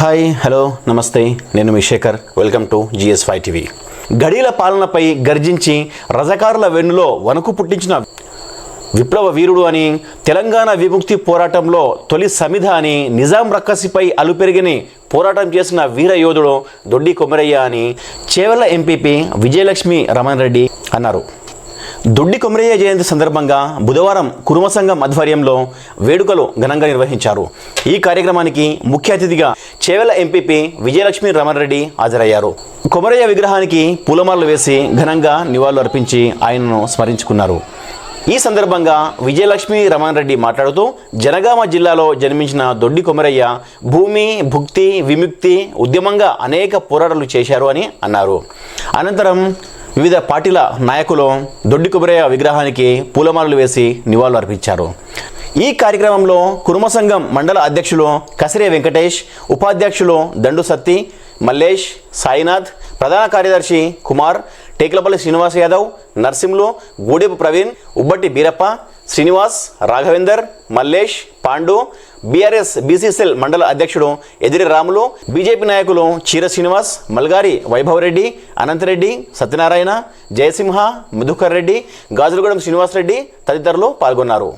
Hi hello నమస్తే నేను మీ Shekhar. Welcome to G S five గడీల పాలనపై గర్జించి రజకారుల వెన్నులో వణుకు పుట్టించిన విప్లవ వీరుడు అని తెలంగాణ విముక్తి పోరాటంలో తొలి సమిధ అని నిజాం రక్కసిపై అలుపెరిగిని పోరాటం చేసిన వీర యోధుడు దొడ్డి కొమరయ్య అని చేవెళ్ళ ఎంపీపీ విజయలక్ష్మి రమణ్ రెడ్డి అన్నారు. దొడ్డి కొమరయ్య జయంతి సందర్భంగా బుధవారం కురుమ సంఘం ఆధ్వర్యంలో వేడుకలు ఘనంగా నిర్వహించారు. ఈ కార్యక్రమానికి ముఖ్య అతిథిగా చేవెల ఎంపీపీ విజయలక్ష్మి రమణ్ రెడ్డి హాజరయ్యారు. కొమరయ్య విగ్రహానికి పూలమాలలు వేసి ఘనంగా నివాళులు అర్పించి ఆయనను స్మరించుకున్నారు. ఈ సందర్భంగా విజయలక్ష్మి రమణరెడ్డి మాట్లాడుతూ జనగామ జిల్లాలో జన్మించిన దొడ్డి కొమరయ్య భూమి భుక్తి విముక్తి ఉద్యమంగా అనేక పోరాటాలు చేశారు అని అన్నారు. అనంతరం వివిధ పార్టీల నాయకులు దొడ్డి కుబరయ్య విగ్రహానికి పూలమాలలు వేసి నివాళులు అర్పించారు. ఈ కార్యక్రమంలో కురుమ సంఘం మండల అధ్యక్షులు కసిరే వెంకటేష్ ఉపాధ్యక్షులు దండు సత్తి మల్లేష్ సాయినాథ్ ప్రధాన కార్యదర్శి కుమార్ టేకులపల్లి శ్రీనివాస్ యాదవ్ నర్సింహులు గూడెపు ప్రవీణ్ ఉబ్బట్టి బీరప్ప శ్రీనివాస్ రాఘవేందర్ మల్లేష్ పాండు బీఆర్ఎస్ బీసీసీఎల్ మండల అధ్యక్షుడు ఎదిరి రాములు బీజేపీ నాయకులు చీర శ్రీనివాస్ మల్గారి వైభవరెడ్డి అనంతరెడ్డి సత్యనారాయణ జయసింహ మధుకర్ రెడ్డి గాజులగూడెం శ్రీనివాస్ రెడ్డి తదితరులు పాల్గొన్నారు.